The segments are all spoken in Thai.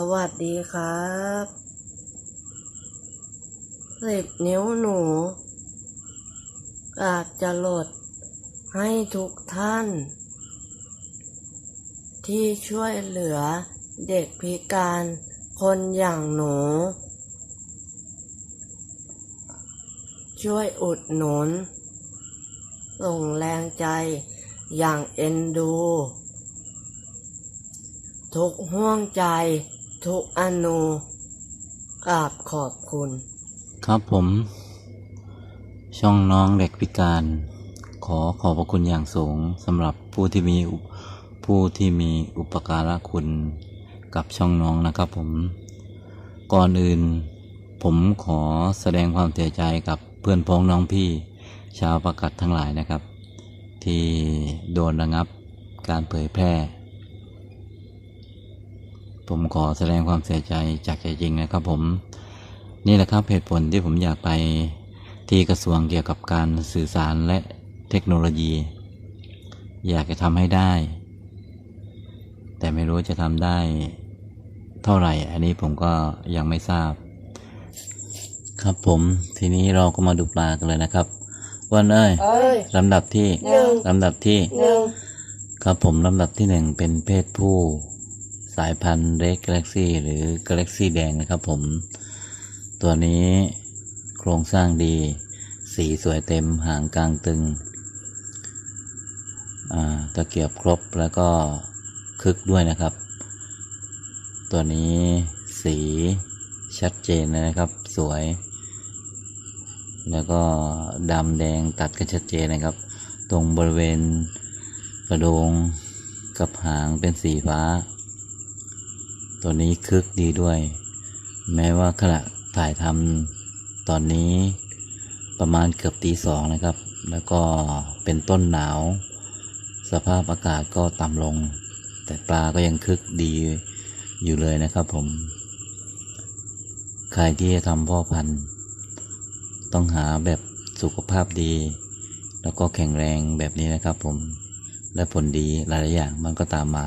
สวัสดีครับสิบนิ้วหนู อาจจะโหลดให้ทุกท่าน ที่ช่วยเหลือเด็กพิการคนอย่างหนู ช่วยอุดหนุนส่งแรงใจอย่างเอ็นดู ทุกห่วงใจ ทุกอนูกราบขอบคุณ ครับผม ช่องน้องเด็กพิการ ขอขอบพระคุณอย่างสูงสำหรับผู้ที่มีผู้ที่มีอุปการะคุณกับช่องน้องนะครับผม ก่อนอื่น ผมขอแสดงความเสียใจกับเพื่อนพ้องน้องพี่ชาวประกัดทั้งหลายนะครับ ที่โดนระงับการเผยแพร่ ผมขอแสดงความเสียใจจากใจจริงนะครับผม นี่แหละครับเหตุผลที่ผมอยากไปที่กระทรวงเกี่ยวกับการสื่อสารและเทคโนโลยี อยากจะทำให้ได้ แต่ไม่รู้จะทำได้เท่าไหร่ อันนี้ผมก็ยังไม่ทราบ ครับผมทีนี้เราก็มาดูปลากันเลยนะครับวันเอ้ยเอ้ยลำดับที่หนึ่งลำดับที่หนึ่งครับผมลำดับที่หนึ่งเป็นเพศผู้ สายพันธุ์เรกกาแล็กซี่หรือกาแล็กซี่แดงนะครับผม ตัวนี้โครงสร้างดี สีสวยเต็มหางกลางตึงตะเกียบครบแล้วก็คึกด้วยนะครับ ตัวนี้สีชัดเจนเลยนะครับ สวย แล้วก็ดำแดงตัดกันชัดเจนนะครับ ตรงบริเวณกระโดงกับหางเป็นสีฟ้า ตัวนี้คึกดีด้วย แม้ว่าขณะถ่ายทำตอนนี้ประมาณเกือบตีสองนะครับ แล้วก็เป็นต้นหนาว สภาพอากาศก็ต่ำลง แต่ปลาก็ยังคึกดีอยู่เลยนะครับผม ใครที่จะทำพ่อพันธุ์ต้องหาแบบสุขภาพดี แล้วก็แข็งแรงแบบนี้นะครับผม และผลดีหลายๆอย่างมันก็ตามมา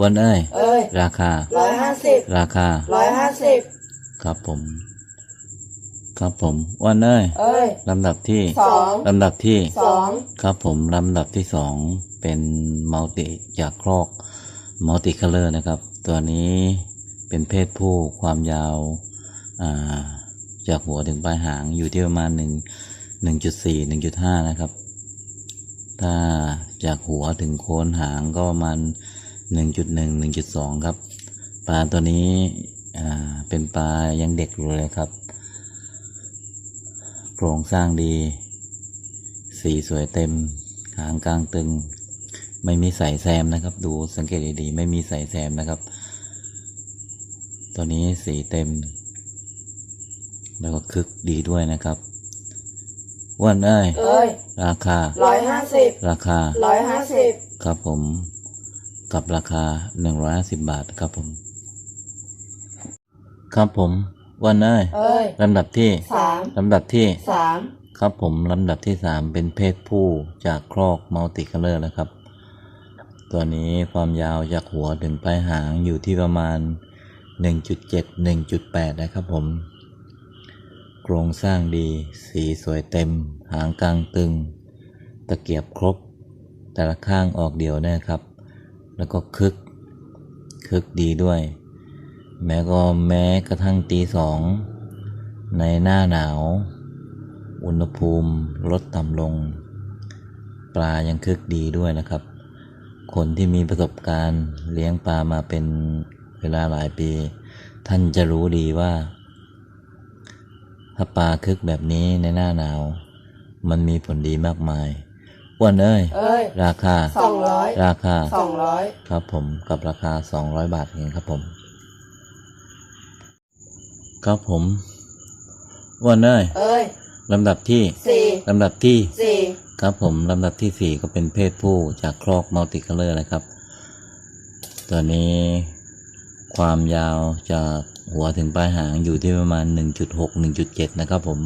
วันเอ้ยเอ้ยราคา ร้อยห้าสิบราคา ร้อยห้าสิบครับผม ครับผม วันเอ้ยเอ้ยลำดับที่สองลำดับที่ สองครับผมลำดับที่สองเป็นมัลติจากครอกมัลติคัลเลอร์นะครับ ตัวนี้เป็นเพศผู้ความยาวอ่าจากหัวถึงปลายหางอยู่ที่ประมาณหนึ่งหนึ่งจุดสี่หนึ่งจุดห้านะครับ ถ้าจากหัวถึงโคนหางก็ประมาณ หนึ่งจุดหนึ่งหนึ่งจุดสองครับ ปลาตัวนี้อ่าเป็นปลายังเด็กอยู่เลยครับ โครงสร้างดี สีสวยเต็ม หางกลางตึง ไม่มีใส่แซมนะครับ ดูสังเกตดีๆ ไม่มีใส่แซมนะครับ ตัวนี้สีเต็ม แล้วก็คึกดีด้วยนะครับอ้วันเอ้ยเอ้ยราคาร้อยห้าสิบราคาร้อยห้าสิบครับผม กับราคาหนึ่งร้อยห้าสิบบาทครับผม ครับผมอ้วันเอ้ยเอ้ยลำดับที่สามลำดับที่สามครับผมลำดับที่สามเป็นเพศผู้จากครอกมัลติคัลเลอร์นะครับ ตัวนี้ความยาวจากหัวถึงปลายหางอยู่ที่ประมาณ 1.7 1.8 นะครับผม โครงสร้างดี สีสวยเต็ม หางกลางตึง ตะเกียบครบ แต่ละข้างออกเดี่ยวนะครับ แล้วก็คึก คึกดีด้วย แม้ก็แม้กระทั่งตีสองในหน้าหนาว อุณหภูมิลดต่ำลง ปลายังคึกดีด้วยนะครับ คนที่มีประสบการณ์เลี้ยงปลามาเป็นเวลาหลายปี ท่านจะรู้ดีว่า ถ้าปลาคึกแบบนี้ในหน้าหนาว มันมีผลดีมากมาย อ้วนเอ้ย เอ้ยราคา สองร้อยราคา สองร้อยครับผมกับราคา 200 บาทเองครับผม ครับผมอ้วันเอ้ยเอ้ยลำดับที่สี่ลำดับที่สี่ครับผมลำดับที่สี่ก็เป็นเพศผู้จากครอกมัลติคัลเลอร์นะครับ ตัวนี้ความยาวจากหัวถึงปลายหางอยู่ที่ประมาณ 1.6 1.7 นะครับผม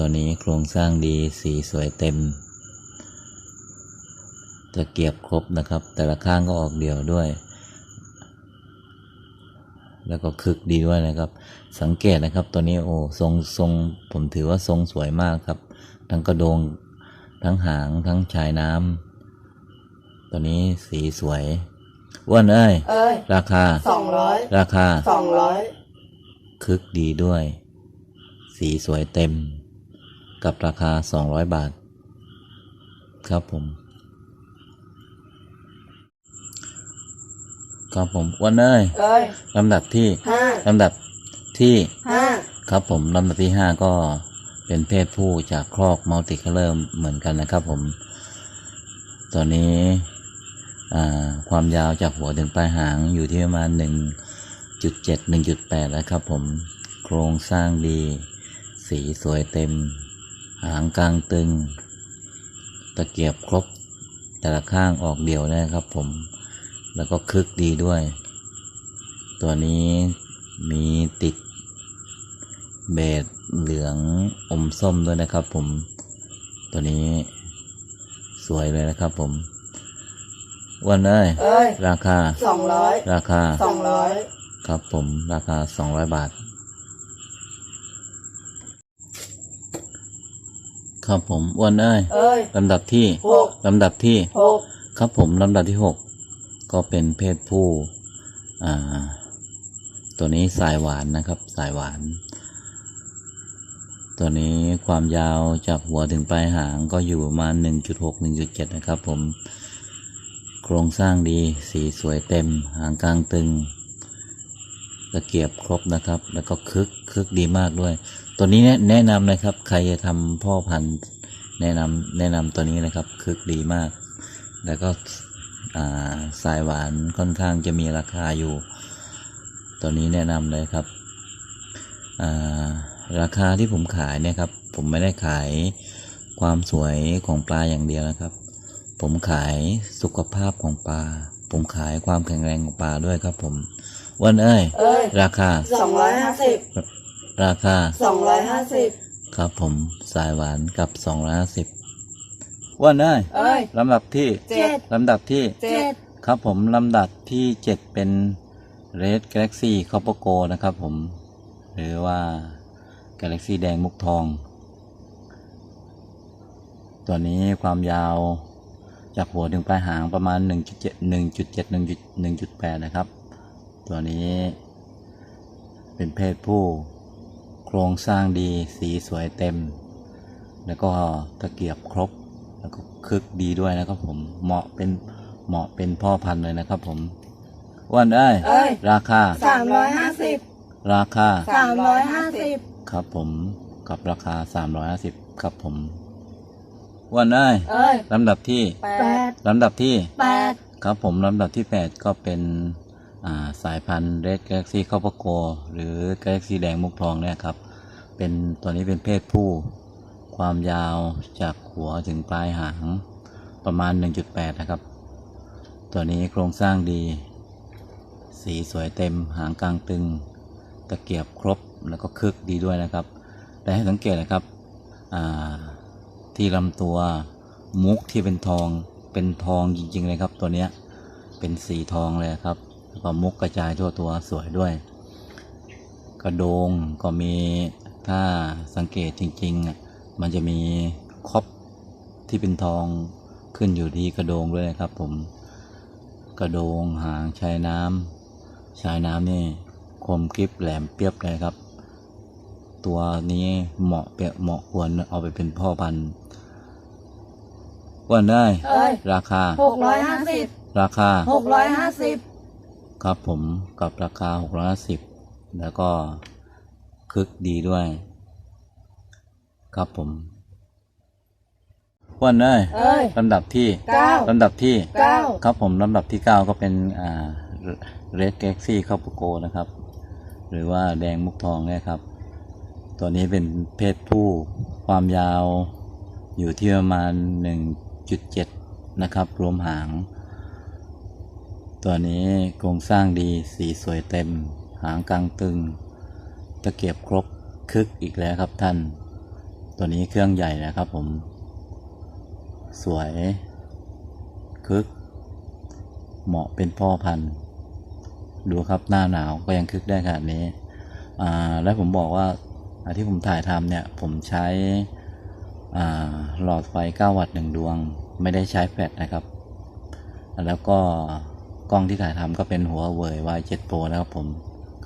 ตัวนี้โครงสร้างดีสีสวยเต็ม ตะเกียบครบนะครับ แต่ละข้างก็ออกเดี่ยวด้วย แล้วก็คึกดีด้วยนะครับ สังเกตนะครับตัวนี้โอ้ทรงทรงผมถือว่าทรงสวยมากครับ ทั้งกระโดง ทั้งหางทั้งชายน้ำตัวนี้สีสวยอ้วนเอ้ยเอ้ยราคาสองร้อยราคาสองร้อยคึกดีด้วย สีสวยเต็ม กับราคา 200 บาท ครับผม ครับผมอ้วันเอ้ยเอ้ยลำดับที่ห้าลำดับที่ห้าครับผมลำดับที่ห้าก็เป็นเพศผู้จากครอกมัลติคัลเลอร์เหมือนกันนะครับผมตัวนี้อ่าความยาวจากหัวถึงปลายหางอยู่ที่ประมาณ 1.7 1.8นะครับผม โครงสร้างดี สีสวยเต็ม หางกลางตึง ตะเกียบครบ แต่ละข้างออกเดี่ยวนะครับผม แล้วก็คึกดีด้วย ตัวนี้มีติดเบสเหลืองอมส้มด้วยนะครับผม ตัวนี้สวยเลยนะครับผมอ้วันเอ้ยเอ้ย ราคาสองร้อยราคาสองร้อยครับผมราคา200บาท ครับผมอ้วันเอ้ยเอ้ยลำดับที่หกลำดับที่ หกครับผมลำดับที่หกก็เป็นเพศผู้อ่าตัวนี้สายหวานนะครับ สายหวาน ตัวนี้ความยาวจากหัวถึงปลายหางก็อยู่ประมาณ1.6 1.7 นะครับผม โครงสร้างดีสีสวยเต็ม หางกลางตึงตะเกียบครบนะครับ แล้วก็คึกคึกดีมากด้วย ตัวนี้แนะแนะนำนะครับ ใครจะทำพ่อพันธุ์แนะนำแนะนำตัวนี้นะครับคึกดีมาก แล้วก็อ่าสายหวานค่อนข้างจะมีราคาอยู่ ตัวนี้แนะนำเลยครับอ่าราคาที่ผมขายเนี่ยครับ ผมไม่ได้ขายความสวยของปลาอย่างเดียวนะครับ ผมขายสุขภาพของปลา ผมขายความแข็งแรงของปลาด้วยครับผมอ้วันเอ้ยเอ้ย ราคาสองร้อยห้าสิบ ราคาสองร้อยห้าสิบครับผมสายหวานกับสองร้อยห้าสิบวันเอ้ยเอ้ยลำดับที่เจ็ดลำดับที่ เจ็ดครับผมลำดับที่เจ็ดเป็น Red Galaxy c o p p e r Go นะครับผม หรือว่า Galaxy แดงมุกทอง ตัวนี้ความยาวจากหัวถึงปลายหางประมาณ 1.7 1.7 1.8นะครับ ตัวนี้เป็นเพศผู้ โครงสร้างดีสีสวยเต็ม แล้วก็ตะเกียบครบ แล้วก็คึกดีด้วยนะครับผมเหมาะเป็นเหมาะเป็นพ่อพันธุ์เลยนะครับผมอ้วันเอ้ยเอ้ย ราคา สามร้อยห้าสิบราคา สามร้อยห้าสิบครับผมกับราคา 350 ครับผมอ้วันเอ้ยเอ้ยลำดับที่แปดลำดับที่แปดครับผมลำดับที่ 8 ก็เป็นอ่า สายพันธุ์ Red Galaxy c o p p e r Go หรือ Galaxy แดงมุกทองเนี่ยครับ เป็นตัวนี้เป็นเพศผู้ ความยาวจากหัวถึงปลายหางประมาณ 1.8 นะครับ ตัวนี้โครงสร้างดี สีสวยเต็มหางกลางตึง ตะเกียบครบแล้วก็คึกดีด้วยนะครับ แต่ให้สังเกตนะครับที่ลำตัวมุกที่เป็นทองเป็นทองจริงๆเลยครับ ตัวนี้เป็นสีทองเลยครับ แล้วก็มุกกระจายทั่วตัวสวยด้วย กระโดงก็มีถ้าสังเกตจริงๆอะมันจะมีครอบที่เป็นทองขึ้นอยู่ที่กระโดงด้วยนะครับ ผมกระโดงหางชายน้ำชายน้ำนี่คมกริบแหลมเปียบเลยครับ ตัวนี้เหมาะเปะเหมาะควรเอาไปเป็นพ่อพันธุ์ว่าได้เอ้ยราคาหกร้อยห้าสิบราคาหกร้อยห้าสิบ ครับผมกับราคา 650 แล้วก็คึกดีด้วย ครับผมวันได้เอ้ยลำดับที่เก้าลำดับที่เก้า ครับผมลำดับที่ 9 ก็เป็นอ่าเรดแก๊กซี่คาปูโกนะครับ หรือว่าแดงมุกทองเนี่ยครับ ตัวนี้เป็นเพศผู้ความยาวอยู่ที่ประมาณ 1.7 นะครับ รวมหาง ตัวนี้โครงสร้างดีสีสวยเต็ม หางกลางตึง ตะเกียบครบคึกอีกแล้วครับท่าน ตัวนี้เครื่องใหญ่นะครับผม สวย คึก เหมาะเป็นพ่อพันธุ์ ดูครับหน้าหนาวก็ยังคึกได้ขนาดนี้ อ่า และผมบอกว่าที่ผมถ่ายทำเนี่ย ผมใช้หลอดไฟ 9 วัตต์หนึ่งดวง ไม่ได้ใช้แฟลชนะครับ แล้วก็ กล้องที่ถ่ายทำก็เป็นหัวเว่ย Y7 Pro นะครับผม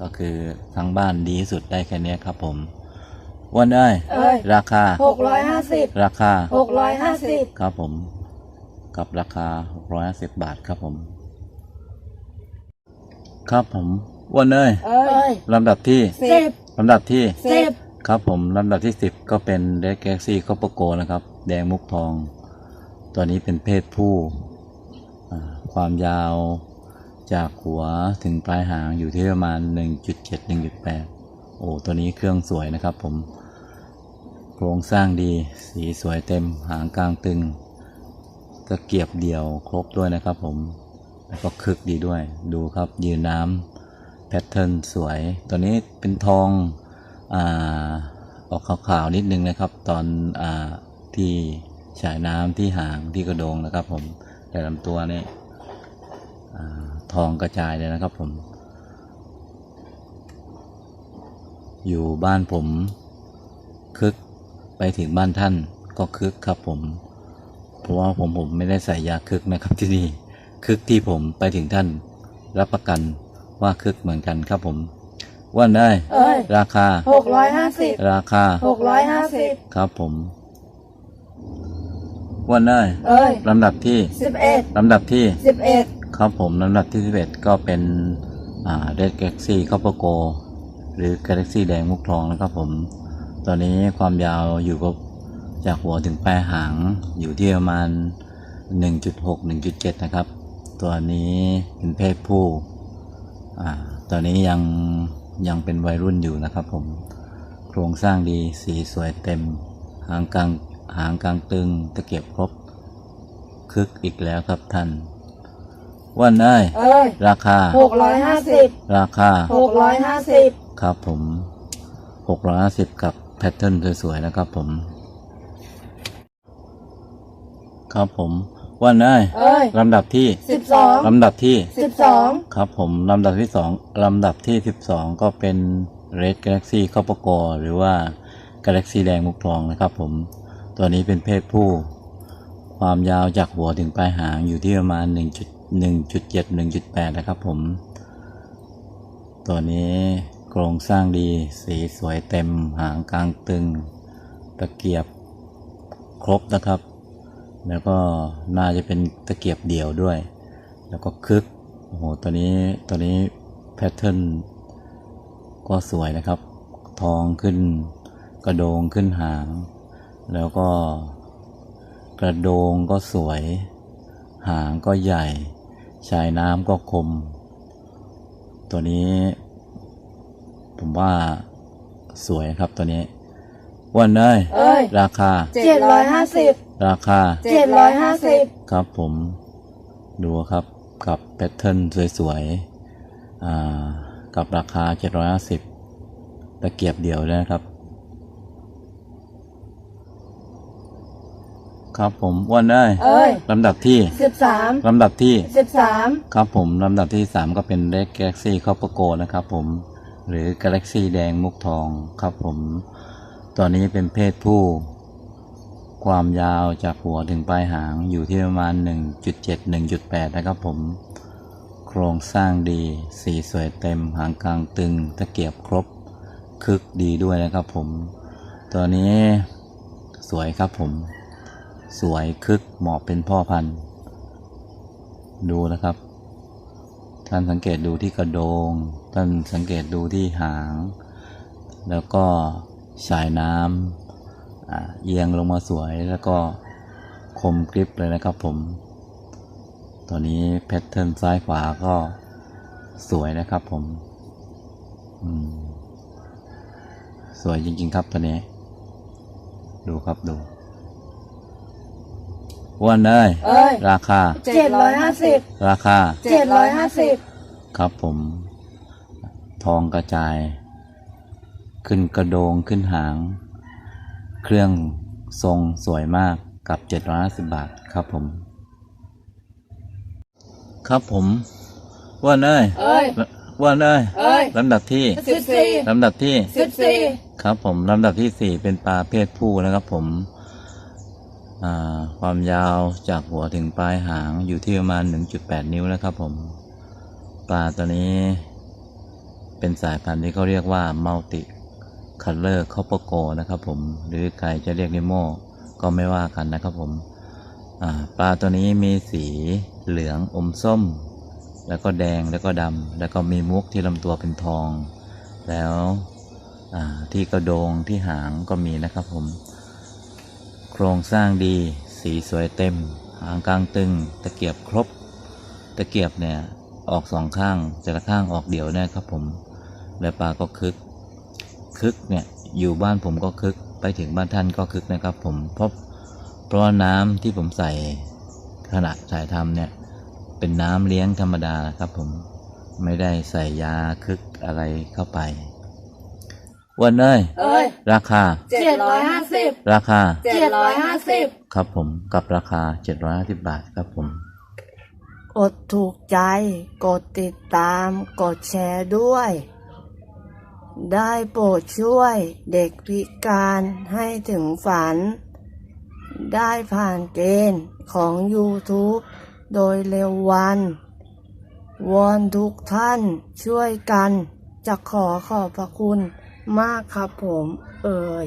ก็คือทั้งบ้านดีที่สุดได้แค่เนี้ยครับผมอ้วันได้เอ้ยราคา หกร้อยห้าสิบราคา หกร้อยห้าสิบครับผม กับราคา 650 บาทครับผม ครับผมอ้วันเอ้ยเอ้ยลำดับที่สิบลำดับที่ สิบครับผมลำดับที่ 10 ก็เป็น Red Galaxy Copper Go นะครับ แดงมุกทอง ตัวนี้เป็นเพศผู้อ่าความยาว จากหัวถึงปลายหางอยู่ที่ประมาณ 1.7 1.8 โอ้ ตัวนี้เครื่องสวยนะครับผม โครงสร้างดี สีสวยเต็ม หางกลางตึง ตะเกียบเดี่ยวครบด้วยนะครับผม แล้วก็คึกดีด้วย ดูครับยืนน้ำแพทเทิร์นสวย ตัวนี้เป็นทองอ่าออกขาวๆนิดนึงนะครับ ตอนอ่าที่ฉายน้ำที่หางที่กระโดงนะครับผมแต่ลำตัวนี่อ่า ทองกระจายเลยนะครับผม อยู่บ้านผมคึกไปถึงบ้านท่านก็คึกครับผม เพราะว่าผมผมไม่ได้ใส่ยาคึกนะครับที่นี่คึกที่ผมไปถึงท่านรับประกันว่าคึกเหมือนกันครับผมว่านได้ เอ้ยราคา หกร้อยห้าสิบราคาหกร้อยห้าสิบครับผมว่านได้เอ้ยลำดับที่สิบเอ็ดลำดับที่สิบเอ็ด ครับผมลำดับที่ 11 ก็เป็นอ่า Red Galaxy Copper Go หรือ Galaxy แดงมุกทองนะครับผม ตอนนี้ความยาวอยู่กับจากหัวถึงปลายหางอยู่ที่ประมาณ 1.6 1.7 นะครับ ตัวนี้เป็นเพศผู้อ่าตอนนี้ยังยังเป็นวัยรุ่นอยู่นะครับผม โครงสร้างดีสีสวยเต็ม หางกลางหางกลางตึงตะเกียบครบคึกอีกแล้วครับท่าน ว่านได้เอ้ยราคา หกร้อยห้าสิบราคา หกร้อยห้าสิบครับผมหกร้อยห้าสิบกับแพทเทิร์นสวยๆนะครับผม ครับผมว่านได้เอ้ยลำดับที่สิบสองลำดับที่ สิบสองครับผมลำดับที่สองลำดับที่สิบสองก็เป็น Red Galaxy Copper Go หรือว่า Galaxy แดงมุกทองนะครับผม ตัวนี้เป็นเพศผู้ ความยาวจากหัวถึงปลายหางอยู่ที่ประมาณ1.1.7 1.8 นะครับผม ตัวนี้โครงสร้างดีสีสวยเต็มหางกลางตึง ตะเกียบครบนะครับ แล้วก็น่าจะเป็นตะเกียบเดี่ยวด้วย แล้วก็คึกโอ้โหตัวนี้ตัวนี้แพทเทิร์นก็สวยนะครับ ทองขึ้นกระโดงขึ้นหาง แล้วก็กระโดงก็สวย หางก็ใหญ่ ชายน้ำก็คม ตัวนี้ ผมว่าสวยครับตัวนี้อ้วันได้เอ้ยราคา เจ็ดร้อยห้าสิบราคา เจ็ดร้อยห้าสิบครับผม ดูครับกับแพทเทิร์นสวยๆอ่ากับราคา 750ตะเกียบเดียวเลยนะครับ ครับผมอ้วันได้เอ้ยลำดับที่สิบสามลำดับที่ สิบสามครับผมลำดับที่ 3 ก็เป็น Red Galaxy Copper Go นะครับผมหรือ Galaxy แดงมุกทองครับผมตัวนี้เป็นเพศผู้ ความยาวจากหัวถึงปลายหางอยู่ที่ประมาณ 1.7 1.8 นะครับผม โครงสร้างดี สีสวยเต็มหางกลางตึง ตะเกียบครบ คึกดีด้วยนะครับผม ตัวนี้สวยครับผม สวยคึกเหมาะเป็นพ่อพันธุ์ ดูนะครับ ท่านสังเกตดูที่กระโดง ท่านสังเกตดูที่หาง แล้วก็สายน้ำเอียงลงมาสวยแล้วก็คมกริบเลยนะครับผมตัวนี้แพทเทิร์นซ้ายขวาก็สวยนะครับผมมสวยจริง ๆ ครับตัวนี้ ดูครับดู อ้วันได้เอ้ยราคา เจ็ดร้อยห้าสิบราคา เจ็ดร้อยห้าสิบครับผม ทองกระจาย ขึ้นกระโดงขึ้นหาง เครื่องทรงสวยมากกับ 750 บาทครับผม ครับผมอ้วันเอ้ยเอ้ยอ้วนเอ้ยเอ้ยลำดับที่สิบสี่ลำดับที่สิบสี่ครับผมลำดับที่สี่เป็นปลาเพศผู้นะครับผมอ่า ความยาวจากหัวถึงปลายหางอยู่ที่ประมาณ 1.8 นิ้วแล้วครับผม ปลาตัวนี้เป็นสายพันธุ์ที่เขาเรียกว่ามัลติคัลเลอร์คอปโกนะครับผม หรือใครจะเรียกนิโมก็ไม่ว่ากันนะครับผมปลาตัวนี้มีสีเหลืองอมส้ม แล้วก็แดงแล้วก็ดำแล้วก็มีมุกที่ลำตัวเป็นทอง แล้วที่กระโดงที่หางก็มีนะครับผม โครงสร้างดี สีสวยเต็ม หางกลางตึง ตะเกียบครบ ตะเกียบเนี่ยออกสองข้างแต่ละข้างออกเดี่ยวแน่ครับผม และปลาก็คึก คึกเนี่ยอยู่บ้านผมก็คึก ไปถึงบ้านท่านก็คึกนะครับผม เพราะเพราะน้ำที่ผมใส่ขณะถ่ายทำเนี่ยเป็นน้ำเลี้ยงธรรมดานะครับผม ไม่ได้ใส่ยาคึกอะไรเข้าไป อ้วันเอ้ยเอ้ยราคา เจ็ดร้อยห้าสิบราคา เจ็ดร้อยห้าสิบครับผมกับราคา 750 บาทครับผม กดถูกใจ กดติดตาม กดแชร์ด้วย ได้โปรดช่วยเด็กพิการให้ถึงฝัน ได้ผ่านเกณฑ์ของ YouTube โดยเร็ววัน วอนทุกท่านช่วยกัน จะขอขอบพระคุณ มากครับผม เอ่ย